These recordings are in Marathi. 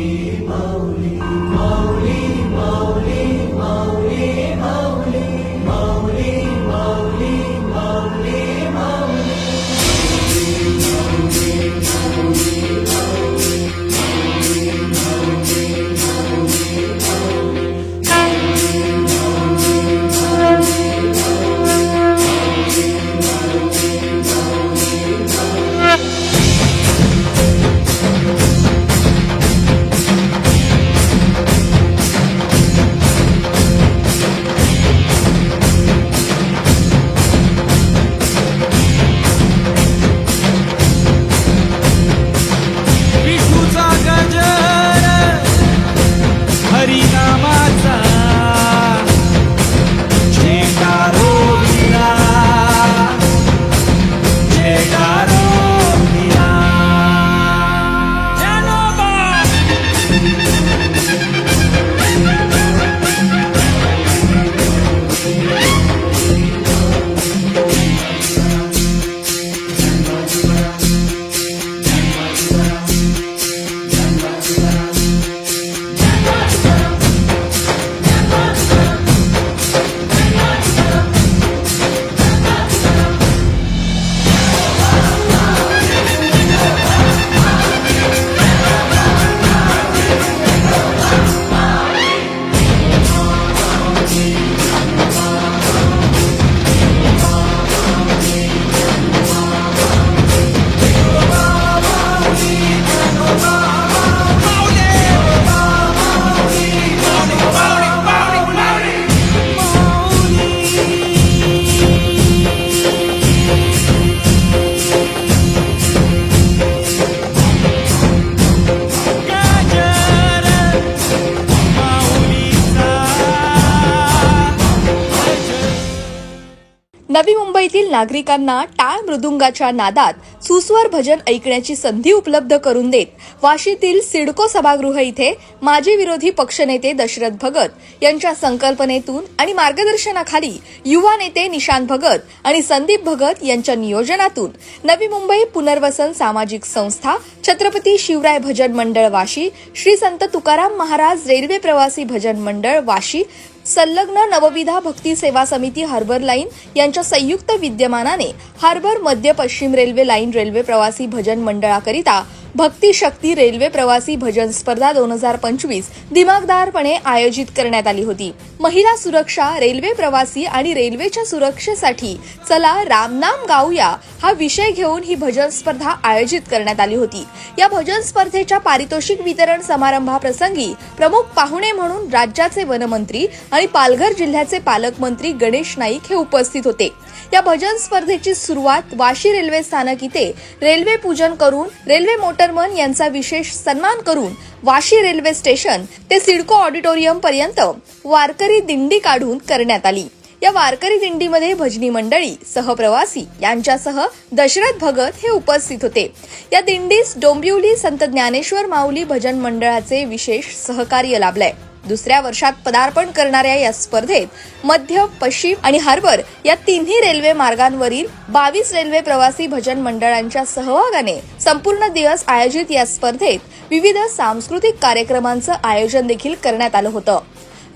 me, Molly, Molly. नवी मुंबईतील नागरिकांना टाळ मृदुंगाच्या नादात सुस्वर भजन ऐकण्याची संधी उपलब्ध करून देत वाशीतील सिडको सभागृह इथे माजी विरोधी पक्षनेते दशरथ भगत यांच्या संकल्पनेतून आणि मार्गदर्शनाखाली युवा नेते निशांत भगत आणि संदीप भगत यांच्या नियोजनातून नवी मुंबई पुनर्वसन सामाजिक संस्था छत्रपती शिवराय भजन मंडळ वाशी श्री संत तुकाराम महाराज रेल्वे प्रवासी भजन मंडळ वाशी संलग्न नवविधा भक्ती सेवा समिती हार्बर लाईन यांच्या संयुक्त विद्यमानाने हार्बर मध्य पश्चिम रेल्वे लाईन रेल्वे प्रवासी भजन मंडळाकरिता भक्ती शक्ती रेल्वे प्रवासी भजन स्पर्धा दोन हजार पंचवीस दिमागदारपणे आयोजित करण्यात आली होती. महिला सुरक्षा रेल्वे प्रवासी आणि रेल्वेच्या सुरक्षेसाठी चला रामनाम गाऊया हा विषय घेऊन ही भजन स्पर्धा आयोजित करण्यात आली होती. या भजन स्पर्धेच्या पारितोषिक वितरण समारंभाप्रसंगी प्रमुख पाहुणे म्हणून राज्याचे वनमंत्री आणि पालघर जिल्ह्याचे पालकमंत्री गणेश नाईक हे उपस्थित होते. या भजन स्पर्धेची सुरुवात वाशी रेल्वे स्थानक इथे रेल्वे पूजन करून रेल्वे मोटरमन यांचा विशेष सन्मान करून वाशी रेल्वे स्टेशन ते सिडको ऑडिटोरियम पर्यंत वारकरी दिंडी काढून करण्यात आली. या वारकरी दिंडीमध्ये भजनी मंडळी सहप्रवासी यांच्यासह दशरथ भगत हे उपस्थित होते. या दिंडीस डोंबिवली संत ज्ञानेश्वर माऊली भजन मंडळाचे विशेष सहकार्य लाभलंय. दुसऱ्या वर्षात पदार्पण करणाऱ्या या स्पर्धेत मध्य पश्चिम आणि हार्बर या तिन्ही रेल्वे मार्गांवरील बावीस रेल्वे प्रवासी भजन मंडळांच्या सहभागाने संपूर्ण दिवस आयोजित या स्पर्धेत विविध सांस्कृतिक कार्यक्रमांचं आयोजन देखील करण्यात आलं होतं.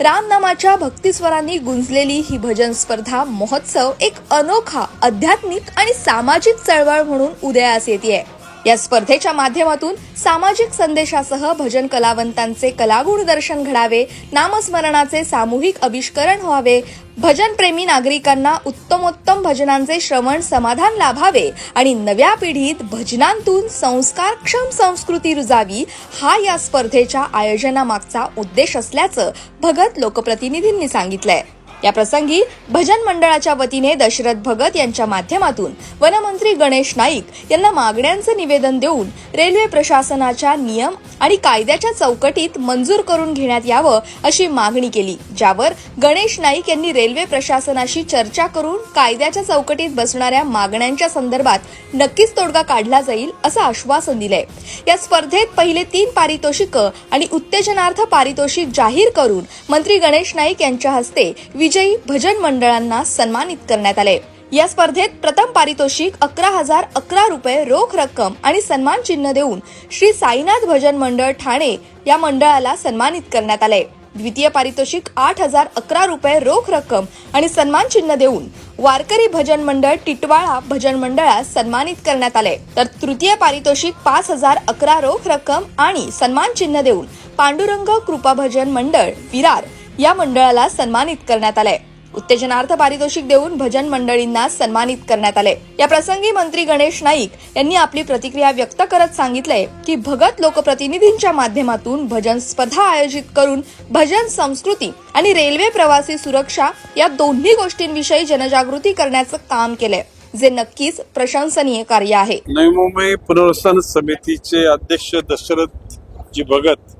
रामनामाच्या भक्तिस्वरांनी गुंजलेली ही भजन स्पर्धा महोत्सव एक अनोखा आध्यात्मिक आणि सामाजिक चळवळ म्हणून उदयास येते या स्पर्धेच्या माध्यमातून सामाजिक संदेशासह भजन कलावंतांचे कलागुण दर्शन घडावे नामस्मरणाचे सामूहिक आविष्करण व्हावे भजनप्रेमी नागरिकांना उत्तमोत्तम भजनांचे श्रवण समाधान लाभावे आणि नव्या पिढीत भजनांतून संस्कारक्षम संस्कृती रुजावी हा या स्पर्धेच्या आयोजनामागचा उद्देश असल्याचं भगत लोकप्रतिनिधींनी सांगितलंय. या प्रसंगी भजन मंडळाच्या वतीने दशरथ भगत यांच्या माध्यमातून वनमंत्री गणेश नाईक यांना मागण्यांचं निवेदन देऊन रेल्वे प्रशासनाच्या नियम आणि कायद्याच्या चौकटीत मंजूर करून घेण्यात यावं अशी मागणी केली ज्यावर गणेश नाईक यांनी रेल्वे प्रशासनाशी चर्चा करून कायद्याच्या चौकटीत बसणाऱ्या मागण्यांच्या संदर्भात नक्कीच तोडगा काढला जाईल असं आश्वासन दिलंय. या स्पर्धेत पहिले तीन पारितोषिक आणि उत्तेजनार्थ पारितोषिक जाहीर करून मंत्री गणेश नाईक यांच्या हस्ते विजयी भजन मंडळांना सन्मानित करण्यात आले. या स्पर्धेत प्रथम पारितोषिक अकरा हजार अकरा रुपये रोख रक्कम आणि सन्मान चिन्ह देऊन श्री साईनाथ भजन मंडळ ठाणे या मंडळाला सन्मानित करण्यात आले. द्वितीय पारितोषिक आठ हजार अकरा रुपये रोख रक्कम आणि सन्मान चिन्ह देऊन वारकरी भजन मंडळ टिटवाळा भजन मंडळास सन्मानित करण्यात आले. तर तृतीय पारितोषिक पाच हजार अकरा रोख रक्कम आणि सन्मान चिन्ह देऊन पांडुरंग कृपा भजन मंडळ विरार या मंडळाला सन्मानित करण्यात आलंय. उत्तेजनार्थ पारितोषिक देऊन भजन मंडळींना सन्मानित करण्यात आले या प्रसंगी मंत्री गणेश नाईक यांनी आपली प्रतिक्रिया व्यक्त करत सांगितलंय की भगत लोकप्रतिनिधींच्या माध्यमातून भजन स्पर्धा आयोजित करून भजन संस्कृती आणि रेल्वे प्रवासी सुरक्षा या दोन्ही गोष्टींविषयी जनजागृती करण्याचं काम केलंय जे नक्कीच प्रशंसनीय कार्य आहे. नवी मुंबई पुनर्वसन समितीचे अध्यक्ष दशरथ जी भगत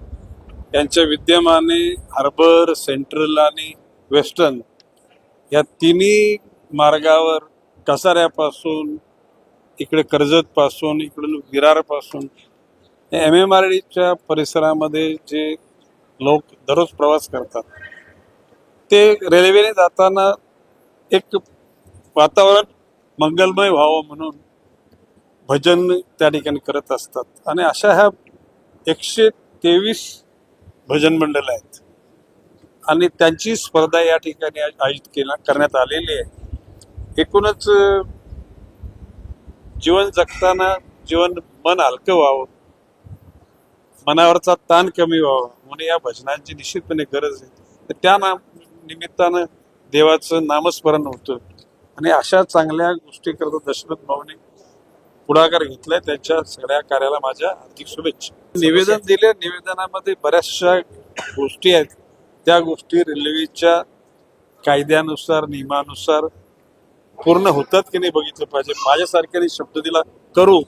यांच्या विद्यमाने हार्बर सेंट्रल आणि वेस्टर्न या तिन्ही मार्गावर कसाऱ्यापासून इकडे कर्जतपासून इकडून विरारपासून एम एम आर डीच्या परिसरामध्ये जे लोक दररोज प्रवास करतात ते रेल्वेने जाताना एक वातावरण मंगलमय व्हावं म्हणून भजन त्या ठिकाणी करत असतात. आणि अशा ह्या एकशे तेवीस भजन मंडळ आहेत. आणि त्यांची स्पर्धा या ठिकाणी आयोजित केला करण्यात आलेली आहे. एकूणच जीवन जगताना जीवन मन हलकं व्हावं मनावरचा ताण कमी व्हावा म्हणून या भजनांची निश्चितपणे गरज आहे. तर त्या नाम निमित्तानं देवाचं नामस्मरण होतं. आणि अशा चांगल्या गोष्टी करता दशरथ भाऊने पुढाकार घेतलाय त्यांच्या सगळ्या कार्याला माझ्या हार्दिक शुभेच्छा. निवेदन दिले निवेदनामध्ये बऱ्याचशा गोष्टी आहेत. त्या गोष्टी रेल्वेच्या कायद्यानुसार नियमानुसार पूर्ण होतात की नाही बघितलं पाहिजे. माझ्यासारख्याने शब्द दिला करू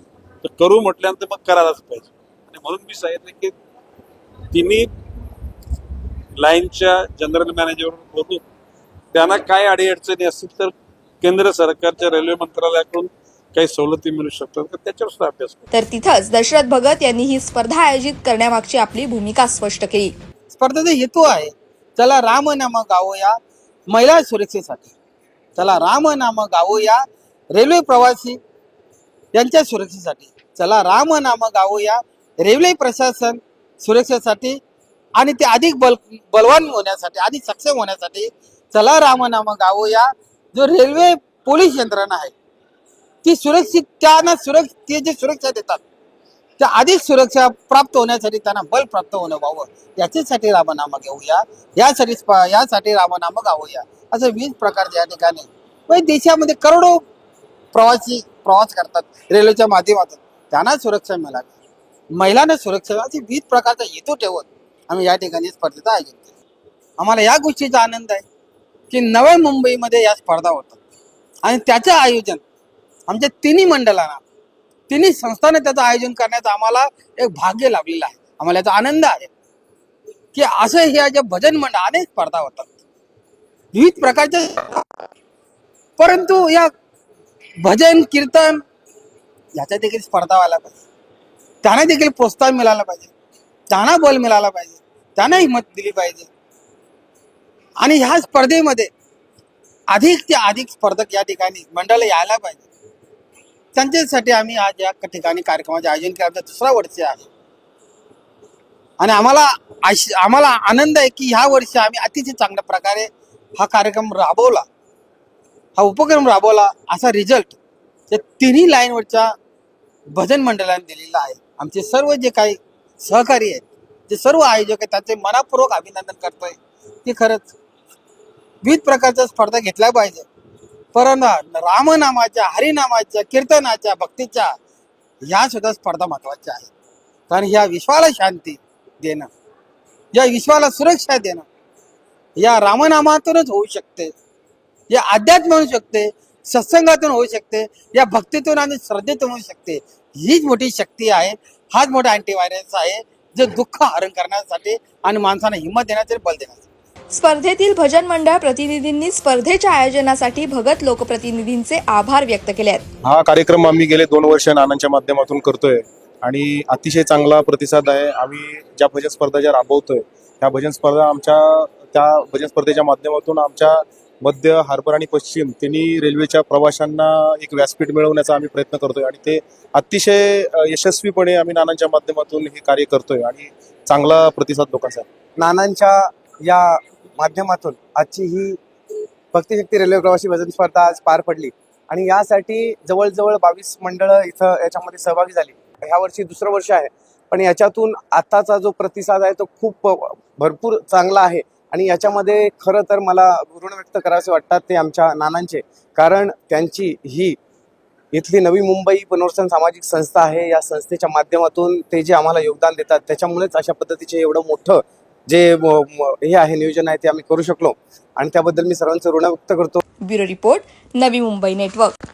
तर करू म्हटल्यानंतर मग करायलाच पाहिजे. आणि म्हणून मी सांगितलं की तिन्ही लाईनच्या जनरल मॅनेजर बोलून त्यांना काय अडीअडचणी असतील तर केंद्र सरकारच्या रेल्वे मंत्रालयाकडून काही सवलती मिळू शकतात तर त्याच्यावर सुद्धा अभ्यास करू. तर तिथंच दशरथ भगत यांनी ही स्पर्धा आयोजित करण्यामागची आपली भूमिका स्पष्ट केली. स्पर्धेचा हेतू आहे चला राम नाम गावूया महिला सुरक्षेसाठी. चला राम नाम गावूया रेल्वे प्रवासी यांच्या सुरक्षेसाठी. चला राम नाम गावूया रेल्वे प्रशासन सुरक्षेसाठी आणि ते अधिक बल बलवान होण्यासाठी अधिक सक्षम होण्यासाठी चला राम नाम गावूया जो रेल्वे पोलीस यंत्रणा आहे ती सुरक्षित त्यांना सुरक्ष ते जे सुरक्षा देतात त्या अधिक सुरक्षा प्राप्त होण्यासाठी त्यांना बल प्राप्त होणं व्हावं. याच्यासाठी रामनाम घेऊया. यासाठी स्प- यासाठी रामनाम गावूया असं विविध प्रकारच्या या ठिकाणी म्हणजे देशामध्ये करोडो प्रवासी प्रवास करतात रेल्वेच्या माध्यमातून. त्यांना सुरक्षा मिळावी महिलांना सुरक्षा असे विविध प्रकारचा हेतू ठेवत आम्ही या ठिकाणी स्पर्धेचं आयोजित केलं. आम्हाला या गोष्टीचा आनंद आहे की नव्या मुंबईमध्ये या स्पर्धा होतात. आणि त्याचं आयोजन आमच्या तिन्ही मंडळांना तिन्ही संस्थांना त्याचं आयोजन करण्याचं आम्हाला एक भाग्य लाभलेलं आहे. आम्हाला याचा आनंद आहे की असं ह्या ज्या भजन मंडळ अनेक स्पर्धा होतात. विविध प्रकारच्या परंतु या भजन कीर्तन याच्या देखील स्पर्धा व्हायला पाहिजे. त्यांना देखील प्रोत्साहन मिळालं पाहिजे. त्यांना बल मिळाला पाहिजे. त्यांना हिंमत दिली पाहिजे. आणि ह्या स्पर्धेमध्ये अधिक ते अधिक स्पर्धक या ठिकाणी मंडळ यायला पाहिजे. त्यांच्यासाठी आम्ही आज या ठिकाणी कार्यक्रमाचे आयोजन केलं. आमचा दुसरा वर्ष आहे. आणि आम्हाला आम्हाला आनंद आहे की ह्या वर्षी आम्ही अतिशय चांगल्या प्रकारे हा कार्यक्रम राबवला. हा उपक्रम राबवला. असा रिझल्ट या तिन्ही लाईनवरच्या भजन मंडळाने दिलेला आहे. आमचे सर्व जे काही सहकारी आहेत जे सर्व आयोजक आहेत त्यांचे मनापूर्वक अभिनंदन करतोय. ते खरंच विविध प्रकारच्या स्पर्धा घेतल्या पाहिजे परंतु रामनामाच्या हरिनामाच्या कीर्तनाच्या भक्तीच्या ह्या सुद्धा स्पर्धा महत्त्वाच्या आहेत. कारण ह्या विश्वाला शांती देणं या विश्वाला सुरक्षा देणं या रामनामातूनच होऊ शकते या अध्यात्म होऊ शकते सत्संगातून होऊ शकते या भक्तीतून आणि श्रद्धेतून होऊ शकते. हीच मोठी शक्ती आहे हाच मोठा अँटीव्हायरस आहे जे दुःख हरण करण्यासाठी आणि माणसांना हिंमत देण्यासाठी बल देण्यासाठी. स्पर्धेतील भजन मंडळ प्रतिनिधींनी स्पर्धेच्या आयोजनासाठी भगत लोकप्रतिनिधींचे आभार व्यक्त केले आहेत हा कार्यक्रम आम्ही गेले दोन वर्ष नानांच्या माध्यमातून करतोय आणि अतिशय चांगला प्रतिसाद आहे आम्ही ज्या भजन स्पर्धा ज्या राबवतोय त्या भजन स्पर्धा आमच्या त्या भजन स्पर्धेच्या माध्यमातून आमच्या मध्य हार्बर आणि पश्चिम तिन्ही रेल्वेच्या प्रवाशांना एक व्यासपीठ मिळवण्याचा आम्ही प्रयत्न करतोय आणि ते अतिशय यशस्वीपणे आम्ही नानांच्या माध्यमातून हे कार्य करतोय आणि चांगला प्रतिसाद लोकांचा. नानांच्या या माध्यमातून आजची ही भक्तिशक्ती रेल्वे प्रवासी भजन स्पर्धा आज पार पडली. आणि यासाठी जवळजवळ बावीस मंडळं इथं याच्यामध्ये सहभागी झाली. ह्या वर्षी दुसरं वर्ष आहे. पण याच्यातून आताचा जो प्रतिसाद आहे तो खूप भरपूर चांगला आहे. आणि याच्यामध्ये खरं तर मला ऋण व्यक्त करावेसे वाटतात ते आमच्या नानांचे. कारण त्यांची ही इथली नवी मुंबई पुनर्वसन सामाजिक संस्था आहे. या संस्थेच्या माध्यमातून ते जे आम्हाला योगदान देतात त्याच्यामुळेच अशा पद्धतीचे एवढं मोठं जे हे आहे नियोजन आहे ते आम्ही करू शकलो. आणि त्याबद्दल मी सर्वांचं ऋण व्यक्त करतो. Bureau report Navi Mumbai network.